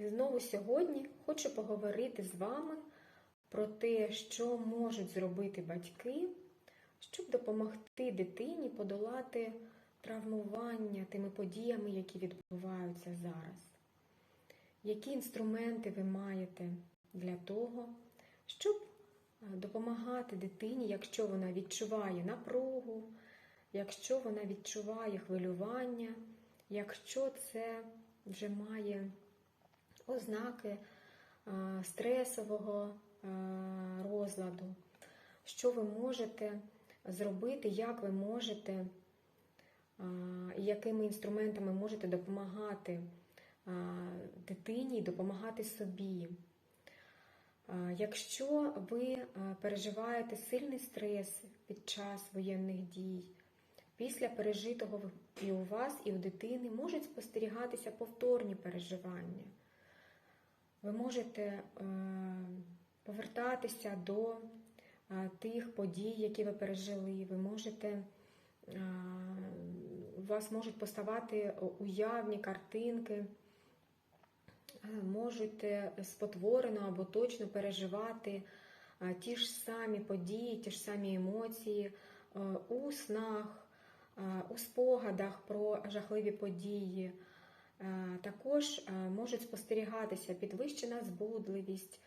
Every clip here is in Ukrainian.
І знову сьогодні хочу поговорити з вами про те, що можуть зробити батьки, щоб допомогти дитині подолати травмування тими подіями, які відбуваються зараз. Які інструменти ви маєте для того, щоб е, допомагати дитині, якщо вона відчуває напругу, якщо вона відчуває хвилювання, якщо це вже має ознаки е, стресового е, розладу, що ви можете зробити, як ви можете, е, якими інструментами можете допомагати дитині допомагати собі. Якщо ви переживаєте сильний стрес під час воєнних дій, після пережитого і у вас, і у дитини можуть спостерігатися повторні переживання. Ви можете е, повертатися до е, тих подій, які ви пережили. Ви можете, е, у вас можуть поставати уявні картинки, можете спотворено або точно переживати ті ж самі події, ті ж самі емоції у снах, у спогадах про жахливі події. Е, Також е, можуть спостерігатися підвищена збудливість,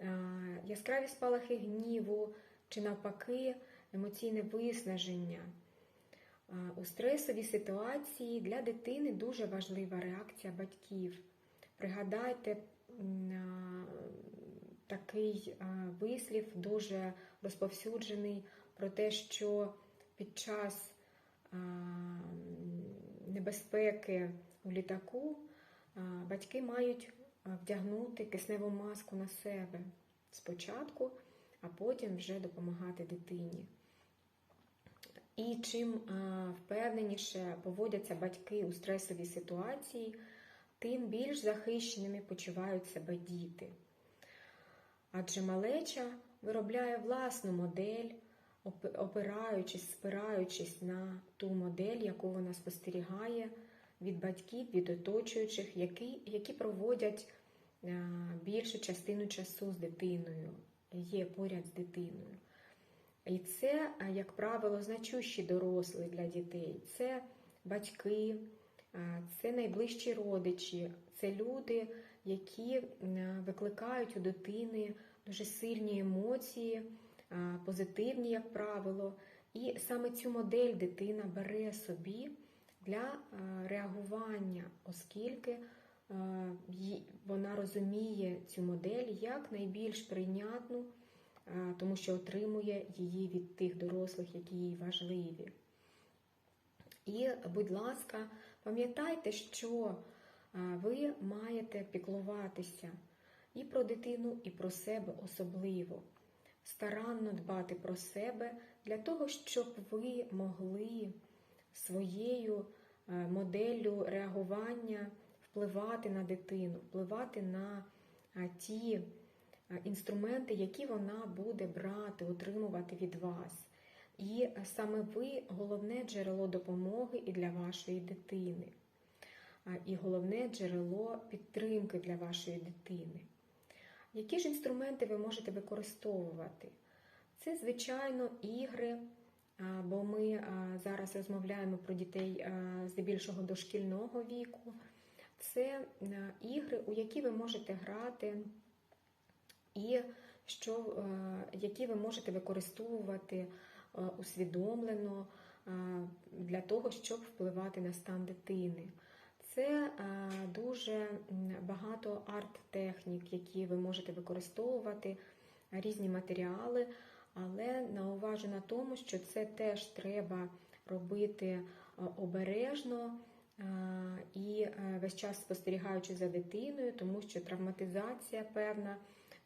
е, яскраві спалахи гніву чи навпаки емоційне виснаження. У стресовій ситуації для дитини дуже важлива реакція батьків. Пригадайте такий вислів, дуже розповсюджений про те, що під час небезпеки у літаку батьки мають вдягнути кисневу маску на себе спочатку, а потім вже допомагати дитині. І чим впевненіше поводяться батьки у стресовій ситуації, тим більш захищеними почувають себе діти. Адже малеча виробляє власну модель, опираючись, спираючись на ту модель, яку вона спостерігає від батьків, від оточуючих, які, які проводять е, більшу частину часу з дитиною, є поряд з дитиною. І це, е, як правило, значущі дорослі для дітей. Це батьки, е, це найближчі родичі, це люди, які викликають у дитини дуже сильні емоції, позитивні, як правило. І саме цю модель дитина бере собі для е, реагування, оскільки е, вона розуміє цю модель як найбільш прийнятну, е, тому що отримує її від тих дорослих, які їй важливі. І, будь ласка, пам'ятайте, що ви маєте піклуватися і про дитину, і про себе особливо. Старанно дбати про себе для того, щоб ви могли своєю е, моделлю реагування впливати на дитину, впливати на е, ті е, інструменти, які вона буде брати, отримувати від вас. І саме ви головне джерело допомоги і для вашої дитини, і головне джерело підтримки для вашої дитини. Які ж інструменти ви можете використовувати? Це, звичайно, ігри, бо ми зараз розмовляємо про дітей здебільшого дошкільного віку. Це ігри, у які ви можете грати, і що, які ви можете використовувати усвідомлено для того, щоб впливати на стан дитини. Це дуже багато арт-технік, які ви можете використовувати, різні матеріали, але науважу на тому, що це теж треба робити е, обережно е, і е, весь час спостерігаючи за дитиною, тому що травматизація певна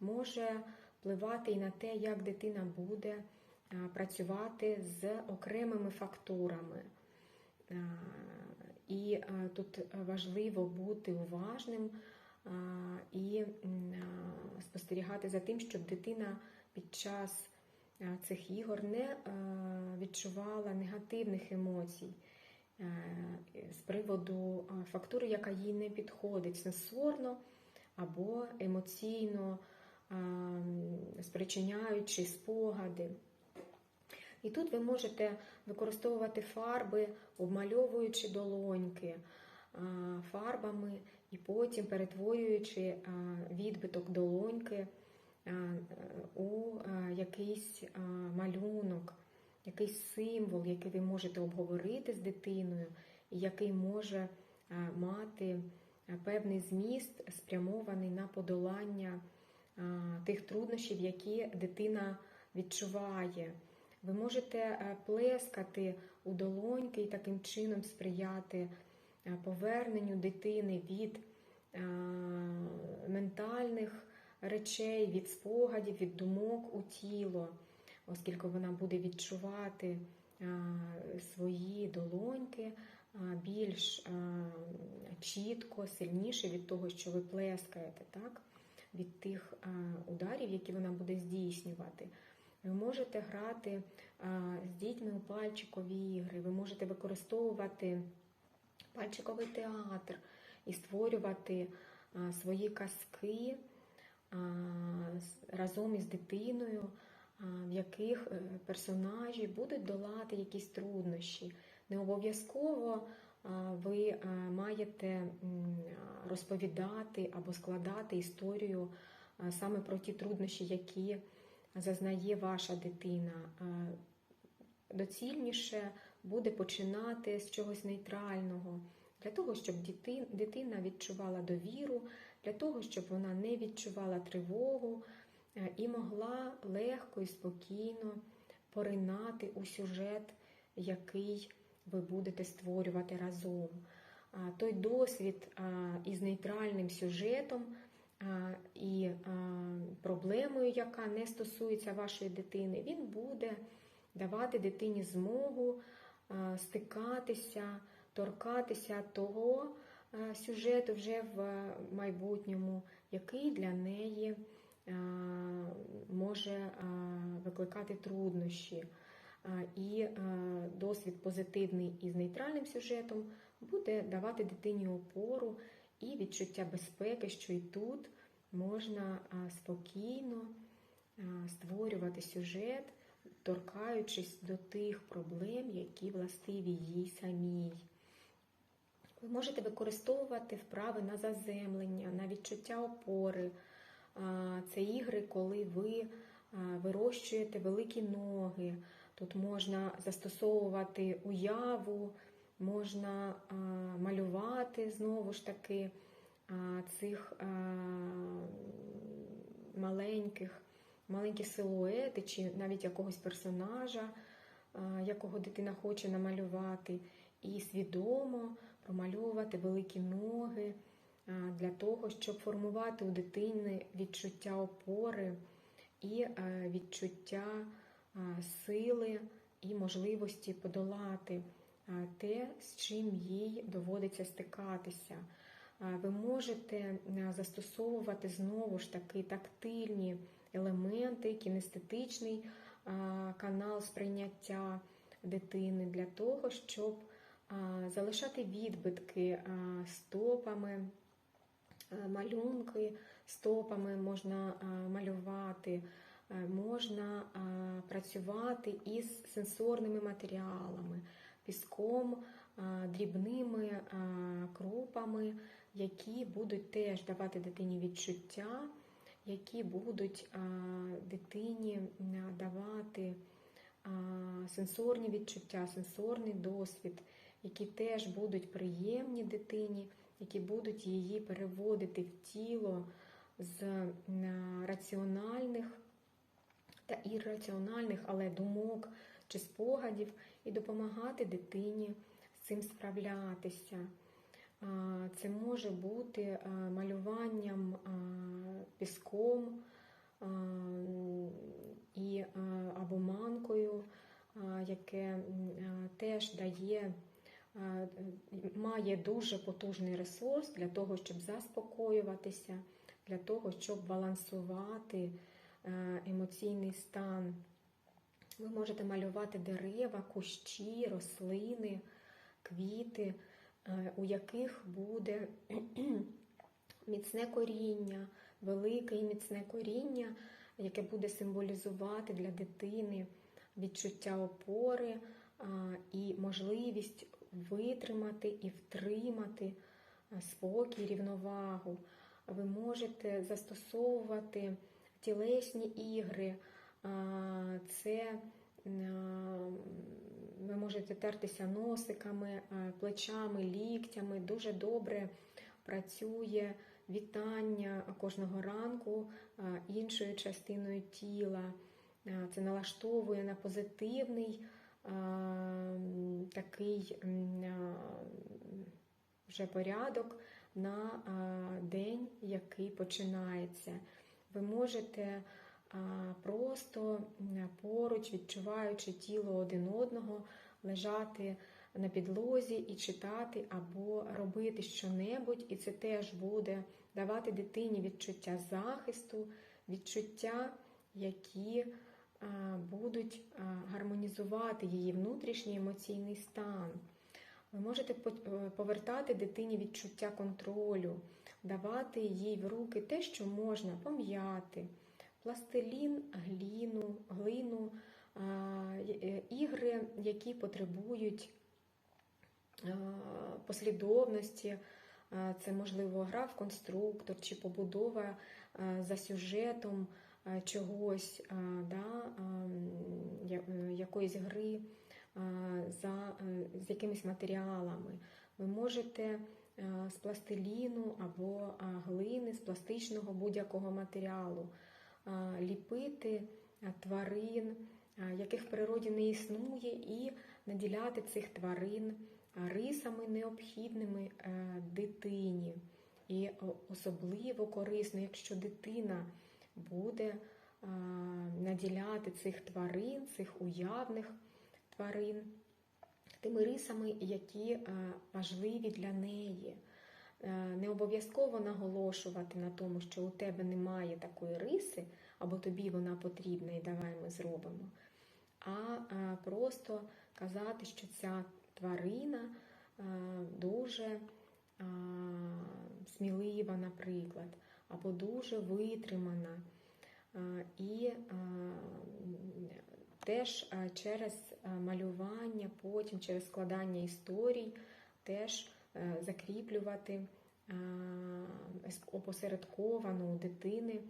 може впливати і на те, як дитина буде працювати з окремими фактурами. І тут важливо бути уважним і спостерігати за тим, щоб дитина під час цих ігор не е, відчувала негативних емоцій е, з приводу е, фактури, яка їй не підходить сенсорно. або емоційно спричиняючи спогади. І тут ви можете використовувати фарби, обмальовуючи долоньки фарбами, і потім перетворюючи відбиток долоньки у якийсь малюнок, якийсь символ, який ви можете обговорити з дитиною, і який може мати певний зміст, спрямований на подолання тих труднощів, які дитина відчуває. Ви можете плескати у долоньки і таким чином сприяти поверненню дитини від ментальних речей, від спогадів, від думок у тіло, оскільки вона буде відчувати свої долоньки більш чітко, сильніше від того, що ви плескаєте, так? від тих ударів, які вона буде здійснювати. Ви можете грати з дітьми у пальчикові ігри, ви можете використовувати пальчиковий театр і створювати свої казки разом із дитиною, в яких е, персонажі будуть долати якісь труднощі. Не обов'язково ви маєте розповідати або складати історію саме про ті труднощі, які зазнає ваша дитина. Доцільніше буде починати з чогось нейтрального, для того, щоб дитина відчувала довіру, для того, щоб вона не відчувала тривогу е, і могла легко і спокійно поринати у сюжет, який ви будете створювати разом. Той досвід із нейтральним сюжетом і проблемою, яка не стосується вашої дитини, він буде давати дитині змогу стикатися, торкатися того сюжету вже в майбутньому, який для неї може викликати труднощі. І досвід позитивний із нейтральним сюжетом буде давати дитині опору і відчуття безпеки, що і тут можна спокійно створювати сюжет, торкаючись до тих проблем, які властиві їй самій. Ви можете використовувати вправи на заземлення, на відчуття опори. Це ігри, коли ви вирощуєте великі ноги. Тут можна застосовувати уяву, можна малювати знову ж таки цих маленьких, маленькі силуети, чи навіть якогось персонажа, якого дитина хоче намалювати, і свідомо промальовувати великі ноги для того, щоб формувати у дитини відчуття опори і відчуття сили і можливості подолати те, з чим їй доводиться стикатися. Ви можете застосовувати знову ж таки тактильні елементи, кінестетичний канал сприйняття дитини для того, щоб залишати відбитки стопами, малюнки стопами можна малювати. Можна працювати із сенсорними матеріалами, піском, дрібними крупами, які будуть теж давати дитині відчуття, які будуть дитині давати сенсорні відчуття, сенсорний досвід, які теж будуть приємні дитині, які будуть її переводити в тіло з раціональних та ірраціональних, але думок чи спогадів, і допомагати дитині з цим справлятися. Це може бути малюванням піском і або манкою, яке теж дає, має дуже потужний ресурс для того, щоб заспокоюватися, для того, щоб балансувати. Е, емоційний стан. Ви можете малювати дерева, кущі, рослини, квіти, е, у яких буде міцне коріння, велике і міцне коріння, яке буде символізувати для дитини відчуття опори і можливість витримати і втримати а, спокій, рівновагу. Ви можете застосовувати тілесні ігри. Це ви можете тертися носиками, плечами, ліктями. Дуже добре працює вітання кожного ранку іншою частиною тіла. Це налаштовує на позитивний такий вже порядок на день, який починається. Ви можете просто поруч, відчуваючи тіло один одного, лежати на підлозі і читати або робити щонебудь, і це теж буде давати дитині відчуття захисту, відчуття, які будуть гармонізувати її внутрішній емоційний стан. Ви можете е, повертати дитині відчуття контролю, давати їй в руки те, що можна пом'яти, пластилін, гліну, глину, е, ігри, які потребують послідовності. Це, можливо, гра в конструктор чи побудова за сюжетом чогось, да, а, м, я- е, якоїсь гри за, е, з якимись матеріалами. Ви можете е, з пластиліну або глини, з пластичного будь-якого матеріалу ліпити тварин, яких в природі не існує, і наділяти цих тварин рисами необхідними е, дитині. І особливо корисно, якщо дитина буде наділяти цих тварин, цих уявних тварин тими рисами, які е, важливі для неї. Е, Не обов'язково наголошувати на тому, що у тебе немає такої риси, або тобі вона потрібна, і давай ми зробимо. А е, просто казати, що ця тварина е, дуже е, смілива, наприклад, або дуже витримана. І теж через малювання, потім через складання історій, теж е, закріплювати опосередковано у дитини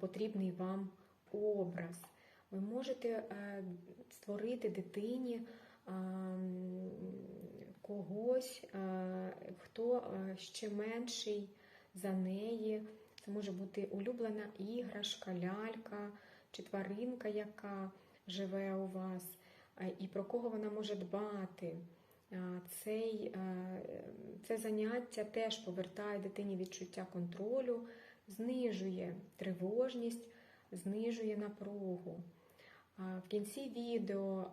потрібний вам образ. Ви можете е, створити дитині когось, хто е, ще менший за неї. Це може бути улюблена іграшка, лялька чи тваринка, яка живе у вас, е, і про кого вона може дбати. Е, Цей, е, це заняття теж повертає дитині відчуття контролю, знижує тривожність, знижує напругу. В кінці відео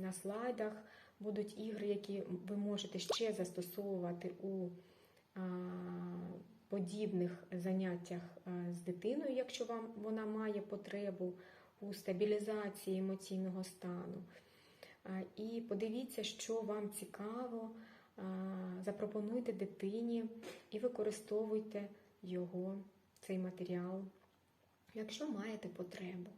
на слайдах будуть ігри, які ви можете ще застосовувати у подібних заняттях з дитиною, якщо вам вона має потребу у стабілізації емоційного стану. І подивіться, що вам цікаво, запропонуйте дитині і використовуйте його, цей матеріал, якщо маєте потребу.